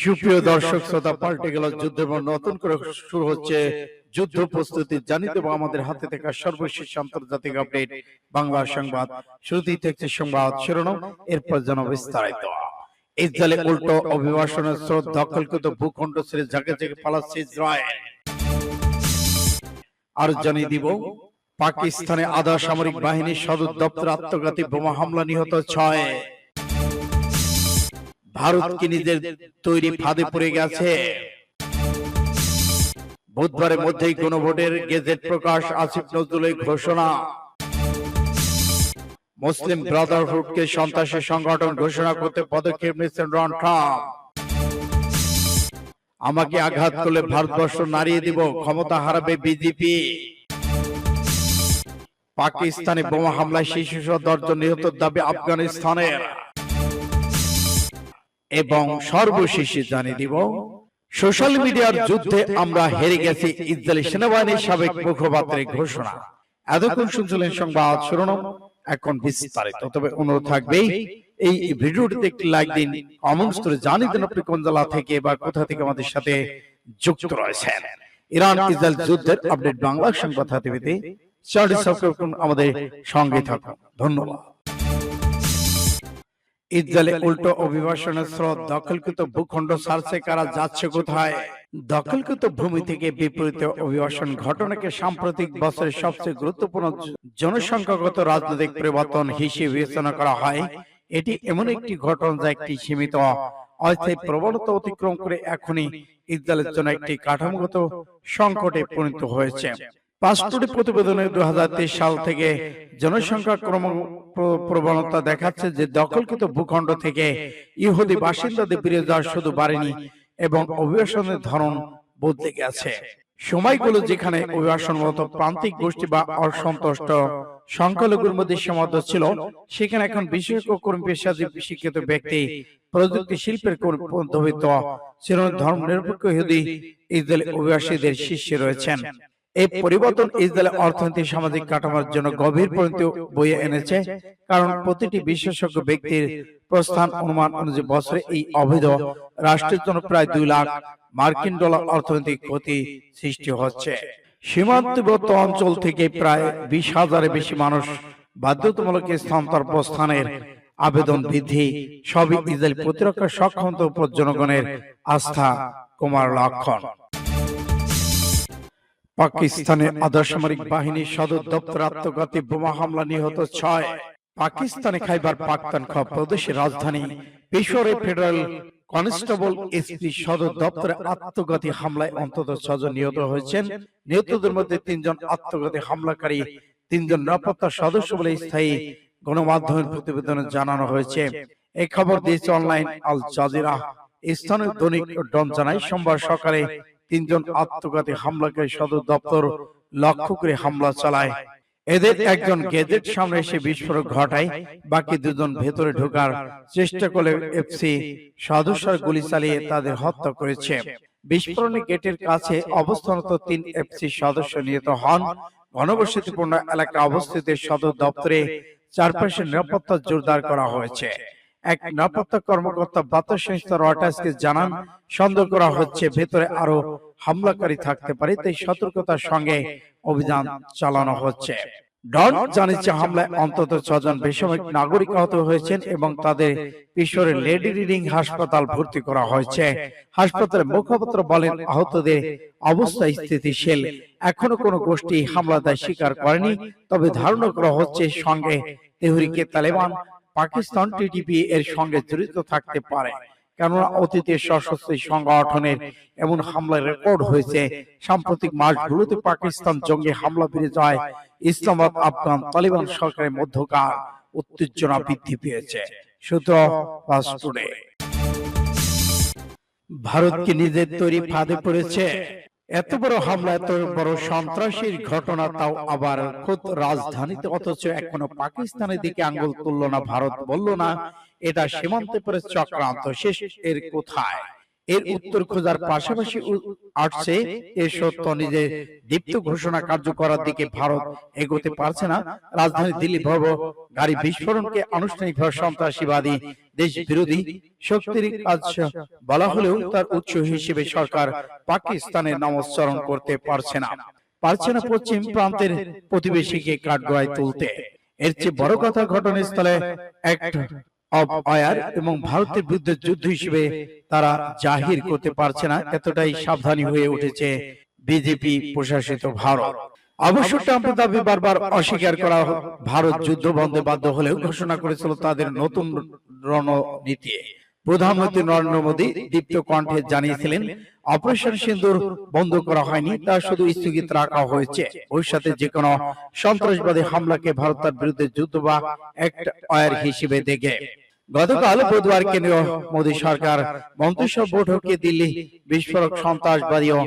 সুপ্রিয় দর্শক, শ্রোতা, পাল্টে গেল যুদ্ধ এবং নতুন করে শুরু হচ্ছে যুদ্ধ প্রস্তুতি। জানিয়ে দেবো আমাদের হাতে থাকা সর্বশেষ আন্তর্জাতিক আপডেট, বাংলা সংবাদ। শুরুতেই থাকছে সংবাদ শিরোনাম, এরপর যেন বিস্তারিত। ইসরায়েলে উল্টো অভিবাসনের স্রোত দখলকৃত ভূখণ্ড ছেড়ে জাগে জাগে পালাচ্ছে ইসরায়েল। আর জানিয়ে দিব, পাকিস্তানে আধা সামরিক বাহিনীর সদর দপ্তর আত্মঘাতী বোমা হামলা নিহত ছয়। ভারত কি নিজের তৈরি ফাঁদে পড়ে গেছে? বুধবারের মধ্যেই গণভোটের গেজেট প্রকাশ আসিফ নজরুলের ঘোষণা। মুসলিম ব্রাদারহুডকে সন্ত্রাসী সংগঠন ঘোষণা করতে পদক্ষেপ নিচ্ছেন রন ট্রাম্প। আমাকে আঘাত করলে ভারতবর্ষ নাড়িয়ে দিব ক্ষমতা হারাবে বিজেপি। পাকিস্তানে বোমা হামলায় শিশু সহ দশজন নিহত দাবি আফগানিস্তানের। এবং সর্বশেষে জানিয়ে দিব সোশ্যাল মিডিয়ার যুদ্ধে আমরা হেরে গেছি ইসরায়েলি সেনাবাহিনীর সাবেক মুখপাত্রের ঘোষণা। এতক্ষণ শুনছিলেন সংবাদ শিরোনাম এখন বিস্তারিত। তবে অনুরোধ থাকবে এই ভিডিওটিতে একটি লাইক দিন কমেন্টস করে জানিয়ে দিন আপনি কোন জেলা থেকে বা কোথা থেকে আমাদের সাথে যুক্ত রয়েছেন। ইরান ইসরায়েল যুদ্ধের আপডেট বাংলা সংবাদ টিভিতে চ্যানেলটি সাবস্ক্রাইব করুন আমাদের সঙ্গে থাকুন। ধন্যবাদ। ইসরায়েলে উল্টো অভিবাসনের স্রোত দখলকৃত ভূখণ্ড সার্চে কারা যাচ্ছে কোথায়? দখলকৃত ভূমি থেকে বিপরীত অভিবাসন ঘটনাকে সাম্প্রতিক বছরের সবচেয়ে গুরুত্বপূর্ণ জনসংখ্যাগত রাজনৈতিক পরিবর্তন হিসেবে বিবেচনা করা হয়। এটি এমন একটি ঘটনা যা একটি সীমিত অস্থায়ী প্রবণতা অতিক্রম করে এখনই ইসরায়েলের জন্য একটি কাঠামোগত সংকটে পরিণত হয়েছে। পাঁচটি প্রতিবেদনে দু সাল থেকে জনসংখ্যা ক্রম প্রবণতা দেখাচ্ছে যে দখলকৃত ভূখণ্ড থেকে ইহুদি বাসিন্দাদের ফিরে যাওয়া শুধু বাড়েনি এবং অভিবাসনের ধরন বদলে গেছে। সময়গুলো যেখানে অভিবাসন মতো প্রান্তিক গোষ্ঠী বা অসন্তুষ্ট সংখ্যালঘুর মধ্যে সীমাবদ্ধ ছিল, সেখানে এখন বিশেষজ্ঞ, কর্মী, পেশাজীবী, শিক্ষিত ব্যক্তি, প্রযুক্তি শিল্পের ধর্ম নিরপেক্ষ ইহুদি ইসরায়েলি অভিবাসীদের শীর্ষে রয়েছেন। এই পরিবর্তন ইসরায়েলের অর্থনৈতিক সামাজিক কাঠামোর জন্য গভীর পরিণতি বয়ে এনেছে। কারণ প্রতিটি বিশেষজ্ঞ ব্যক্তির প্রস্থান অনুমান অনুযায়ী বছরে এই অবৈধ রাষ্ট্রের জন্য প্রায় দুই লাখ মার্কিন ডলার অর্থনৈতিক ক্ষতি সৃষ্টি হচ্ছে। সীমান্তবর্ত অঞ্চল থেকে প্রায় বিশ হাজারের বেশি মানুষ বাধ্যতামূলক স্থানান্তর প্রস্থানের আবেদন বৃদ্ধি সবই ইসরায়েল প্রতিরক্ষা সক্ষমতার উপর জনগণের আস্থা কমার লক্ষণ। পাকিস্তানের আধা সামরিক বাহিনীর সদর দপ্তর আত্মঘাতী বোমা হামলা নিহত ছয় পাকিস্তানে খাইবার পাখতানখা প্রদেশের রাজধানী পেশোয়ারে ফেডারেল কনস্টেবল এসপি সদর দপ্তরে আত্মঘাতী হামলায় অন্তত ছজন নিহত হয়েছেন। নিহতদের মধ্যে তিনজন আত্মঘাতী হামলাকারী তিনজন নিরাপত্তা সদস্য বলে স্থায়ী গণমাধ্যমের প্রতিবেদনে জানানো হয়েছে। এই খবর দিয়েছে অনলাইন আল জাজিরা। স্থানীয় দৈনিক ডন জানায় সোমবার সকালে তিনজন আত্মঘাতী হামলাকারী সদর দপ্তর লক্ষ্য করে হামলা চালায়। এদের একজন গেজেট সামনে এসে বিস্ফোরক ঘটায় বাকি দুজন ভেতরে ঢোকার চেষ্টা করে এফসি সদস্যরা গুলি চালিয়ে তাদের হত্যা করেছে। বিস্ফোরণে গেটের কাছে অবস্থানত তিন এফসি সদস্য নিহত হন। ঘনবসতিপূর্ণ এলাকা অবস্থিত সদর দপ্তরে চারপাশে নিরাপত্তা জোরদার করা হয়েছে। এক নিরাপত্তা কর্মকর্তা বার্তা সংস্থা রয়টার্সকে জানান, সন্দেহ করা হচ্ছে ভেতরে আরও হামলাকারী থাকতে পারে, তাই সতর্কতার সঙ্গে অভিযান চালানো হচ্ছে। ডন জানিয়েছে, হামলায় অন্তত ছজন বেসামরিক নাগরিক আহত হয়েছেন এবং তাদের কিশোরের লেডি রিডিং হাসপাতাল ভর্তি করা হয়েছে। হাসপাতালের মুখপাত্র বলেন, আহতদের অবস্থা স্থিতিশীল। এখনও কোনো গোষ্ঠী হামলা দায় স্বীকার করেনি, তবে ধারণা করা হচ্ছে সঙ্গে তেহরিকে তালেবান পাকিস্তান টিটিপি এর সঙ্গে জড়িত থাকতে পারে। কেননা অতীতের সশস্ত্র সংগঠনের এমন হামলার রেকর্ড হয়েছে। সাম্প্রতিক মাসগুলোতে পাকিস্তান জঙ্গি হামলা বেড়ে যায়। ইসলামাবাদ আফগান তালিবান সরকারের মধ্যকার উত্তেজনা বৃদ্ধি পেয়েছে। সূত্র ফাস্ট টুডে ভারত কি নিজের তৈরি ফাঁদে পড়েছে। এত বড় হামলা এত বড় সন্ত্রাসীর ঘটনা তাও আবার খোদ রাজধানীতে অথচ এখনও পাকিস্তানের দিকে আঙ্গুল তুললো না ভারত বলল না এটা সীমান্তে পরে চক্রান্ত শেষ এর কোথায়? এর উত্তর খোঁজার পাশাপাশি আসছে এর সত্য নিজে দীপ্ত ঘোষণা কার্য করার দিকে ভারত এগোতে পারছে না। রাজধানী দিল্লি ভব গাড়ি বিস্ফোরণকে আনুষ্ঠানিকভাবে সন্ত্রাসীবাদী দেশ বিরোধী শক্তির কাজ বলা হলেও তার উৎস হিসেবে সরকার পাকিস্তানের নামোচ্চারণ করতে পারছে না। পারছে না। পশ্চিম প্রান্তের প্রতিবেশীকে কাঠগড়ায় তুলতে। এর চেয়ে বড় কথা ঘটনাস্থলে অ্যাক্ট অব এবং ভারতের বিরুদ্ধে যুদ্ধ হিসেবে তারা জাহির করতে পারছে না এতটাই সাবধানী হয়ে উঠেছে বিজেপি প্রশাসিত ভারত। অবশ্য ট্রাম্পের দাবি বারবার অস্বীকার করা ভারত যুদ্ধ বন্ধে বাধ্য হলেও ঘোষণা করেছিল তাদের নতুন রণনীতি। প্রধানমন্ত্রী নরেন্দ্র মোদী দীপ্ত কণ্ঠে জানিয়েছিলেন অপারেশন সিন্দুর বন্ধ করা হয়নি তা শুধু স্থগিত রাখা হয়েছে। ওই সাথে যে কোনো সন্ত্রাসবাদী হামলাকে ভারত তার বিরুদ্ধে যুদ্ধ বা একটা অয়ার হিসেবে দেখে গতকাল বুধবার কেন্দ্রীয় মোদী সরকার মন্ত্রিসভা বৈঠকে দিল্লি বিস্ফোরক সন্ত্রাসবাদী ও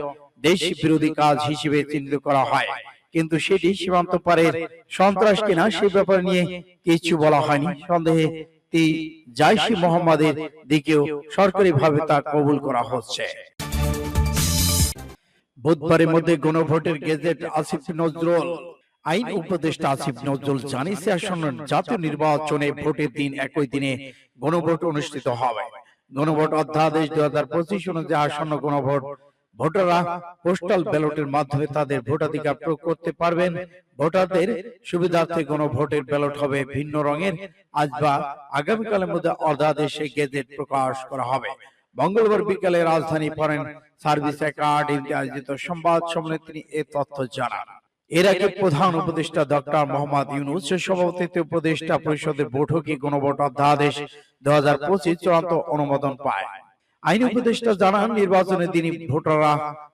দেশ বিরোধী কাজ হিসেবে চিহ্নিত করা হয়। কিন্তু সেটি সীমান্ত পারের সন্ত্রাস কিনা সে ব্যাপারে নিয়ে কিছু বলা হয়নি। সন্দেহে তি জাইশি মোহাম্মদের দিকেও সরকারিভাবে তা কবুল করা হচ্ছে। বুধবারের মধ্যে গণভোটের গেজেট আসিফ নজরুল আইন উপদেষ্টা আসিফ নজরুল জানিয়েছে আসন্ন জাতীয় নির্বাচনে ভোটের দিন একই দিনে গণভোট অনুষ্ঠিত হবে। গণভোট অধ্যাদেশ দুই হাজার পঁচিশ অনুযায়ী আসন্ন গণভোট। ভোটাররা পোস্টাল ব্যালটের মাধ্যমে তাদের ভোটাধিকার প্রয়োগ করতে পারবেন। ভোটারদের সুবিধার্থে গণভোটের ব্যালট হবে ভিন্ন রঙের। আজ বা আগামীকালের মধ্যে অধ্যাদেশে গেজেট প্রকাশ করা হবে। মঙ্গলবার বিকালে রাজধানী ফরেন সার্ভিস একাডেমিতে আয়োজিত সংবাদ সম্মেলনে তিনি এ তথ্য জানান। এর আগে প্রধান উপদেষ্টা ডক্টর মোহাম্মদ ইউনুস সভাপতিত্বে উপদেষ্টা পরিষদের বৈঠকে গণভোট অধ্যাদেশ দু হাজার পঁচিশ চূড়ান্ত অনুমোদন পায়। আইন উপদেষ্টা জানান নির্বাচনের দিনই ভোটাররা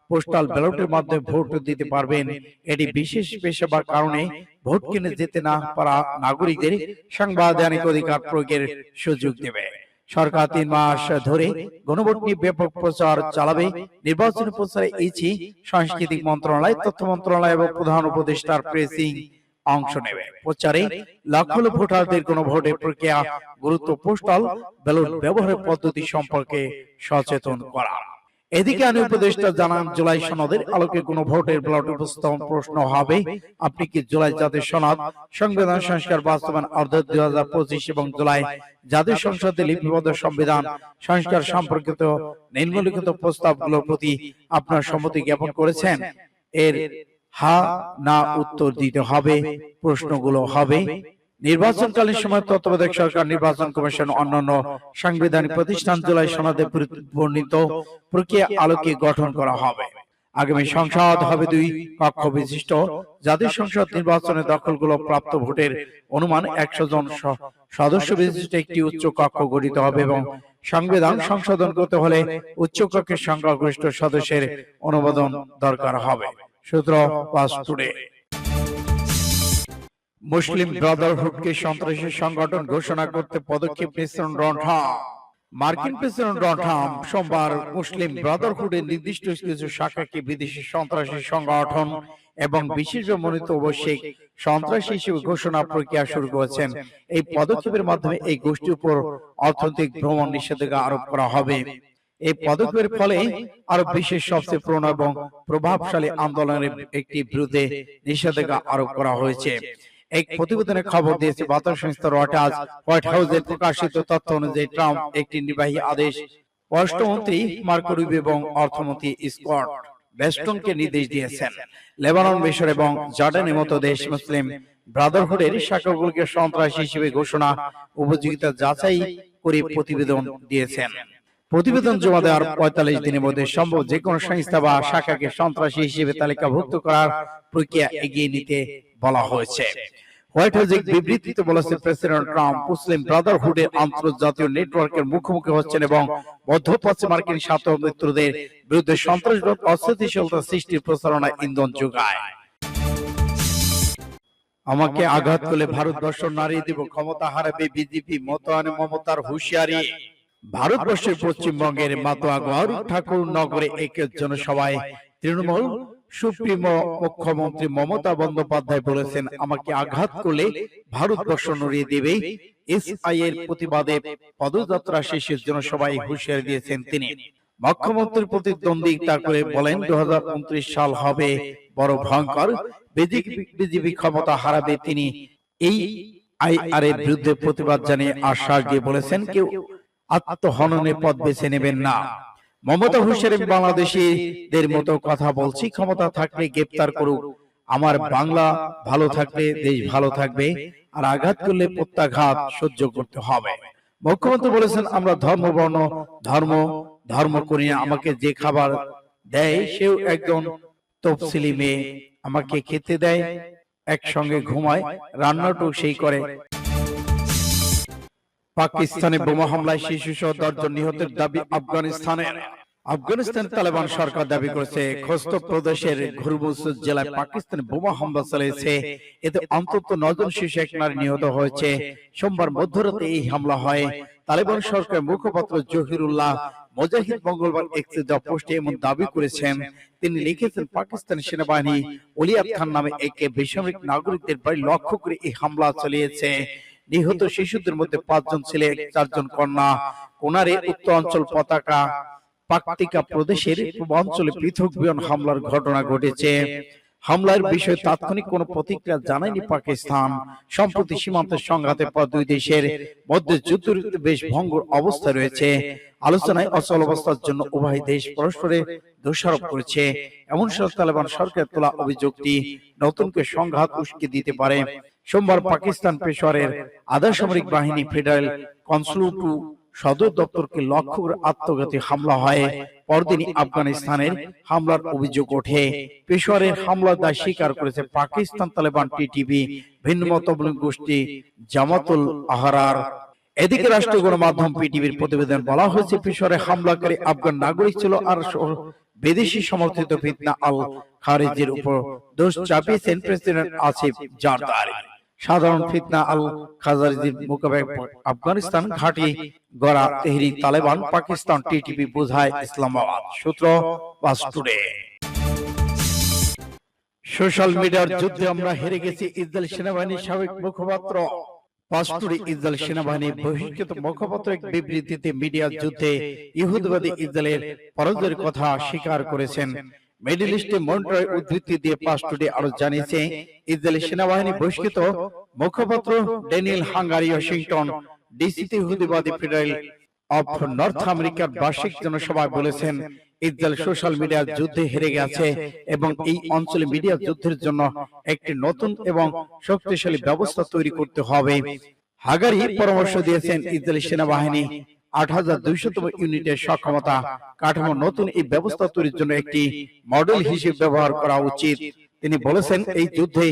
পোস্টাল ব্যালটের মাধ্যমে ভোট দিতে পারবেন, এটি বিশেষ পেশাবার কারণে ভোট কিনে যেতে না পারা নাগরিকদের সাংবিধানিক অধিকার প্রয়োগের সুযোগ দেবে। সরকার তিন মাস ধরে গণভোট নিয়ে ব্যাপক প্রচার চালাবে। নির্বাচন প্রচারে এইছি সাংস্কৃতিক মন্ত্রণালয়, তথ্য মন্ত্রণালয় এবং প্রধান উপদেষ্টার প্রেসিং অংশ নেবে। প্রচারে লাখ লক্ষ ভোটারদের কোন ভোটের প্রক্রিয়া গুরুত্ব পোস্টাল ব্যালট ব্যবহারের পদ্ধতি সম্পর্কে সচেতন করা। এদিকে আইন উপদেষ্টা জানান জুলাই সনদের আলোকে কোন ভোটের ব্যালট উপস্থাপন প্রশ্ন হবে। আপনি কি জুলাই জাতীয় সনদ? সংবিধান সংস্কার বাস্তবায়ন অর্ধ দুই হাজার পঁচিশ এবং জুলাই জাতীয় সংসদে লিপিবদ্ধ সংবিধান সংস্কার সম্পর্কিত নিম্নলিখিত প্রস্তাবগুলোর প্রতি আপনার সম্মতি জ্ঞাপন করেছেন। এর হা না উত্তর দিতে হবে। প্রশ্নগুলো হবে। নির্বাচনকালীন সময় তত্ত্বাবধায়ক সরকার, নির্বাচন কমিশন, অন্যান্য সাংবিধানিক প্রতিষ্ঠান জুলাই সনদে বর্ণিত প্রক্রিয়া আলোকে গঠন করা হবে। আগামী সংসদ হবে দুই কক্ষ বিশিষ্ট। জাতীয় সংসদ নির্বাচনে দখলগুলো প্রাপ্ত ভোটের অনুমান একশো জন সদস্য বিশিষ্ট একটি উচ্চ কক্ষ গঠিত হবে এবং সংবিধান সংশোধন করতে হলে উচ্চ কক্ষের সংখ্যাগরিষ্ঠ সদস্যের অনুমোদন দরকার হবে। সূত্র পাস টুডে। মুসলিম ব্রাদারহুডকে সন্ত্রাসী সংগঠন ঘোষণা করতে পদক্ষেপ নিয়েছেন ট্রাম্প মার্কিন প্রেসিডেন্ট ডোনাল্ড সোমবার মুসলিম ব্রাদারহুডের নির্দিষ্ট কিছু শাখাকে বিদেশি সন্ত্রাসী সংগঠন এবং বিশেষভাবে মনোনীত অবশ্যই সন্ত্রাসী হিসেবে ঘোষণা প্রক্রিয়া শুরু করেছেন। এই পদক্ষেপের মাধ্যমে এই গোষ্ঠীর উপর অর্থনৈতিক ভ্রমণ নিষেধাজ্ঞা আরোপ করা হবে। এই পদক্ষেপের ফলে আরও বিশেষ সবচেয়ে পুরনো এবং প্রভাবশালী আন্দোলনের একটি বিরুদ্ধে নিষেধাজ্ঞা আরোপ করা হয়েছে এক প্রতিবেদনে খবর দিয়েছে বার্তা সংস্থা রয়টার্স হোয়াইট হাউসে প্রকাশিত তথ্য অনুযায়ী ট্রাম্প একটি নির্বাহী আদেশ পররাষ্ট্রমন্ত্রী মার্কো রুবিও এবং অর্থমন্ত্রী স্কট বেস্টনকে নির্দেশ দিয়েছেন। লেবানন মিশর এবং জর্ডানের মতো দেশ মুসলিম ব্রাদারহুডের শাখাগুলোকে সন্ত্রাসী হিসেবে ঘোষণা উপযোগিতা যাচাই করে প্রতিবেদন দিয়েছেন। প্রতিবেদন জমা দেওয়ার পঁয়তাল্লিশ দিনের মধ্যে সম্ভব যে কোনো সংস্থা বা শাখাকে সন্ত্রাসী হিসেবে তালিকাভুক্ত করার প্রক্রিয়া এগিয়ে নিতে বলা হয়েছে। হোয়াইট হাউস এক বিবৃতিতে বলেছে প্রেসিডেন্ট ট্রাম্প মুসলিম ব্রাদারহুডের আন্তর্জাতীয় নেটওয়ার্কের মুখোমুখি হচ্ছেন এবং মধ্যপ্রাচ্যে মার্কিন স্বার্থ মিত্রদের বিরুদ্ধে সন্ত্রাসবাদ অস্থিতিশীলতা সৃষ্টির প্রচারণা ইন্ধন যোগায়। আমাকে আঘাত করলে ভারতবর্ষ নাড়িয়ে দিব ক্ষমতা হারাবে বিজেপি মতোয়ানে মমতার হুঁশিয়ারি। ভারতবর্ষের পশ্চিমবঙ্গের মাতোয়া গৌর ঠাকুর নগরে এক জনসভায় তৃণমূল সুপ্রিমো মুখ্যমন্ত্রী মমতা বন্দ্যোপাধ্যায় বলেছেন, আমাকে আঘাত করলে ভারতবর্ষ নড়িয়ে দেবে। এসআই এর প্রতিবাদে পদযাত্রা শেষের জনসভায় হুঁশিয়ারি দিয়েছেন তিনি। মুখ্যমন্ত্রীর প্রতিদ্বন্দ্বিতা করে বলেন দু সাল হবে, বড় ভয়ঙ্কর। বিজেপি ক্ষমতা হারাবে তিনি। এই আইআর এর বিরুদ্ধে প্রতিবাদ জানিয়ে আশ্বাস দিয়ে বলেছেন, কেউ আত্মহননের পথ বেছে নেবেন না। মমতা হুসেন বাংলাদেশিদের মতো কথা বলছি ক্ষমতা থাকলে গ্রেপ্তার করুক। আমার বাংলা ভালো থাকলে দেশ ভালো থাকবে আর আঘাত করলে প্রত্যাঘাত সহ্য করতে হবে। মুখ্যমন্ত্রী বলেছেন আমরা ধর্ম বর্ণ ধর্ম ধর্ম করি না আমাকে যে খাবার দেয় সেও একজন তফসিলি মেয়ে আমাকে খেতে দেয় একসঙ্গে ঘুমায় রান্নাটুক সেই করে। পাকিস্তানে বোমা হামলায় শিশু সহ দশজন নিহতের দাবি আফগানিস্তানের আফগানিস্তান তালেবান সরকার দাবি করেছে খোস্ত প্রদেশের ঘুরমুস জেলায় পাকিস্তানে বোমা হামলা চালিয়েছে। এতে অন্তত নজন শিশু এক নারী নিহত হয়েছে। সোমবার মধ্যরাতে এই হামলা হয়। তালেবান সরকারের মুখপাত্র জহিরুল্লাহ মুজাহিদ মঙ্গলবার দেওয়া পোস্টে এমন দাবি করেছেন তিনি লিখেছেন পাকিস্তান সেনাবাহিনী ওলিয়াত খান নামে একে বেসামরিক নাগরিকদের বাড়ি লক্ষ্য করে এই হামলা চালিয়েছে নিহত শিশুদের মধ্যে পাঁচজন ছেলে চারজন কন্যা কোনারে উত্তর অঞ্চল পতাকা পাকতিকা প্রদেশের পূর্বাঞ্চলে পৃথক বিমান হামলার ঘটনা ঘটেছে। হামলার বিষয়ে তাৎক্ষণিক কোনো প্রতিক্রিয়া জানায়নি পাকিস্তান। সম্প্রতি সীমান্তের সংঘাতের পর দুই দেশের মধ্যে যুদ্ধ বেশ ভঙ্গুর অবস্থা রয়েছে। আলোচনায় অচল অবস্থার জন্য উভয় দেশ পরস্পরে দোষারোপ করেছে। এমন সময় তালেবান সরকার তোলা অভিযোগটি নতুন করে সংঘাত উস্কে দিতে পারে। সোমবার পাকিস্তান পেশোয়ারের আধা সামরিক বাহিনী ফেডারেল কনসুলেটু সদর দপ্তরকে লক্ষ্য করে আত্মঘাতী হামলা হয়। পরদিনই আফগানিস্তানের হামলার অভিযোগ ওঠে। পেশোয়ারের হামলার দায় স্বীকার করেছে পাকিস্তান তালেবান টিটিভি ভিন্ন মতাবলম্বী গোষ্ঠী জামাতুল আহরার এদিকে রাষ্ট্র গণমাধ্যম পিটিভির প্রতিবেদন বলা হয়েছে পেশোয়ারে হামলাকারী আফগান নাগরিক ছিল আর বিদেশি সমর্থিত ফিতনা আল খারিজের উপর দোষ চাপিয়েছেন প্রেসিডেন্ট আসিফ জারদারি। সাধারণ ফিতনা আল খাজারিজির মোকাবেলা আফগানিস্তান ঘাঁটি গড়া তেহরি তালেবান পাকিস্তান টিটিপি বোঝায় ইসলামাবাদ। সূত্র টুডে। সোশ্যাল মিডিয়ার যুদ্ধে আমরা হেরে গেছি ইসরায়েল সেনাবাহিনীর সাবেক মুখপাত্র পাস্তুরি ইসরায়েল সেনাবাহিনীর বহিষ্কৃত মুখপাত্র এক বিবৃতিতে মিডিয়ার যুদ্ধে ইহুদবাদী ইসরায়েলের পরাজয়ের কথা স্বীকার করেছেন। মিডল ইস্টে মন্ট্রয় উদ্ধৃতি দিয়ে পাস্তুরি আরও জানিয়েছে ইসরায়েলি সেনাবাহিনী বহিষ্কৃত মুখপাত্র ড্যানিয়েল হাঙ্গারি ওয়াশিংটন ডিসিতে ইহুদিবাদী ফেডারেল অফ নর্থ আমেরিকার বার্ষিক জনসভায় বলেছেন ইসরায়েল সোশ্যাল মিডিয়ার যুদ্ধে হেরে গেছে এবং এই অঞ্চলে মিডিয়া যুদ্ধের জন্য একটি নতুন এবং শক্তিশালী ব্যবস্থা তৈরি করতে হবে। হাগারি পরামর্শ দিয়েছেন ইসরায়েলি সেনাবাহিনী। আট হাজার দুইশতম ইউনিটের সক্ষমতা কাঠামো নতুন এই ব্যবস্থা তৈরির জন্য একটি মডেল হিসেবে ব্যবহার করা উচিত। তিনি বলেছেন এই যুদ্ধে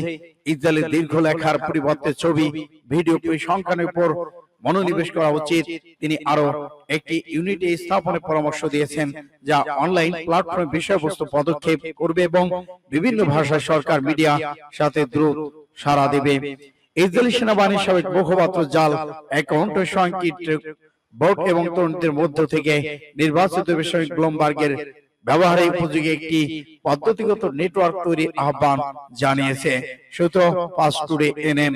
ইসরায়েলের দীর্ঘ লেখার পরিবর্তে ছবি ভিডিও সংখ্যানের উপর মনোনিবেশ করা উচিত। তিনি আরও একটি ইউনিটে স্থাপনের পরামর্শ দিয়েছেন যা অনলাইন প্ল্যাটফর্মে বিষয়বস্তু পদক্ষেপ করবে এবং বিভিন্ন ভাষায় সরকার মিডিয়া সাথে দ্রুত সাড়া দেবে। ইসরায়েলি সেনাবাহিনীর সাবেক মুখপাত্র জাল অ্যাকাউন্ট সংকীর্ণ ভোট এবং তরুণদের মধ্য থেকে নির্বাচিত বিষয় ব্লুমবার্গের ব্যবহারে উপযোগী একটি পদ্ধতিগত নেটওয়ার্ক তৈরি আহ্বান জানিয়েছে। সূত্র পাস টুডে এনএম